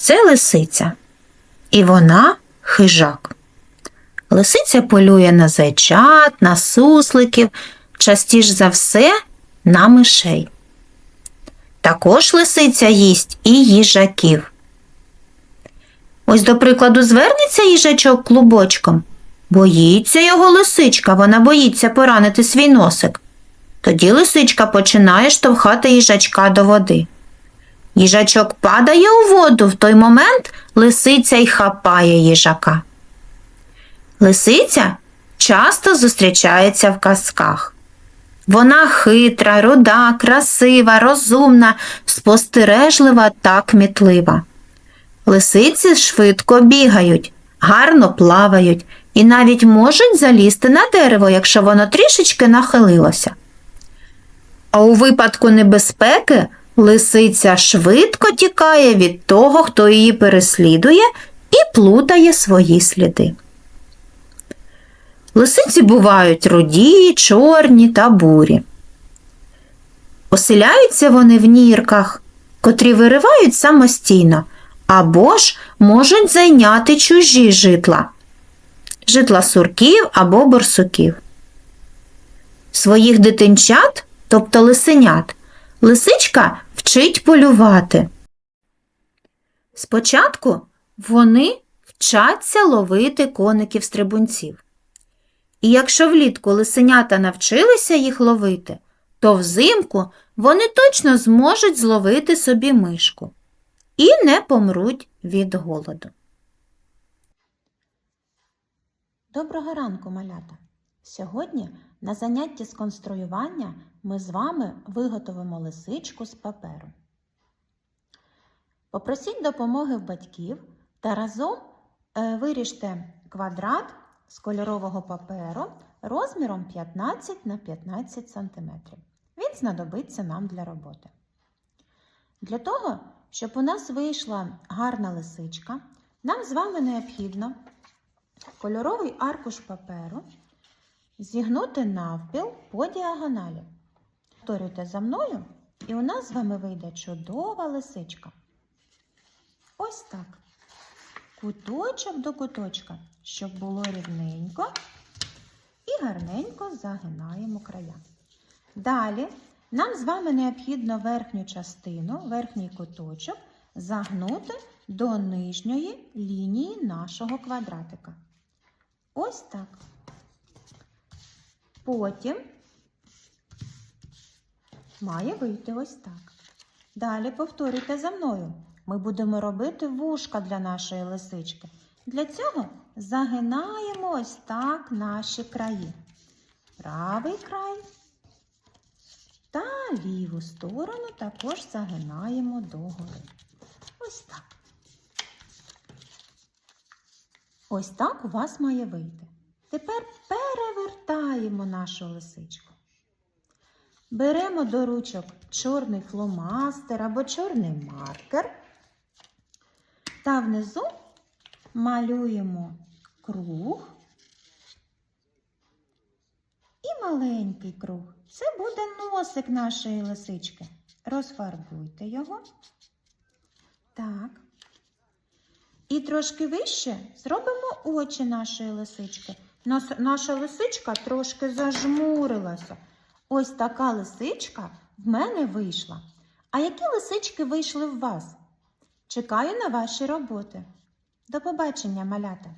це лисиця. І вона хижак. Лисиця полює на зайчат, на сусликів, частіше за все на мишей. Також лисиця їсть і їжаків. Ось, до прикладу, звернеться їжачок клубочком. Боїться його лисичка, вона боїться поранити свій носик. Тоді лисичка починає штовхати їжачка до води. Їжачок падає у воду, в той момент лисиця й хапає їжака. Лисиця часто зустрічається в казках. Вона хитра, руда, красива, розумна, спостережлива та кмітлива. Лисиці швидко бігають, гарно плавають і навіть можуть залізти на дерево, якщо воно трішечки нахилилося. А у випадку небезпеки лисиця швидко тікає від того, хто її переслідує, і плутає свої сліди. Лисиці бувають руді, чорні та бурі. Оселяються вони в нірках, котрі виривають самостійно, або ж можуть зайняти чужі житла, житла сурків або борсуків. Своїх дитинчат, тобто лисенят, лисичка вчить полювати. Спочатку вони вчаться ловити коників-стрибунців. І якщо влітку лисенята навчилися їх ловити, то взимку вони точно зможуть зловити собі мишку і не помруть від голоду. Доброго ранку, малята! Сьогодні на занятті з конструювання ми з вами виготовимо лисичку з паперу. Попросіть допомоги в батьків та разом е, виріжте квадрат з кольорового паперу розміром 15 на 15 см. Він знадобиться нам для роботи. Для того, щоб у нас вийшла гарна лисичка, нам з вами необхідно кольоровий аркуш паперу зігнути навпіл по діагоналі. Повторюйте за мною, і у нас з вами вийде чудова лисичка. Ось так. Куточок до куточка, щоб було рівненько і гарненько загинаємо края. Далі нам з вами необхідно верхню частину, верхній куточок загнути до нижньої лінії нашого квадратика. Ось так. Потім має вийти ось так. Далі повторюйте за мною. Ми будемо робити вушка для нашої лисички. Для цього загинаємо ось так наші краї. Правий край та ліву сторону також загинаємо догори. Ось так. Ось так у вас має вийти. Тепер перевертаємо нашу лисичку. Беремо до ручок чорний фломастер або чорний маркер. Та внизу малюємо круг і маленький круг. Це буде носик нашої лисички. Розфарбуйте його. Так. І трошки вище зробимо очі нашої лисички. Наша лисичка трошки зажмурилася. Ось така лисичка в мене вийшла. А які лисички вийшли в вас? Чекаю на ваші роботи. До побачення, малята!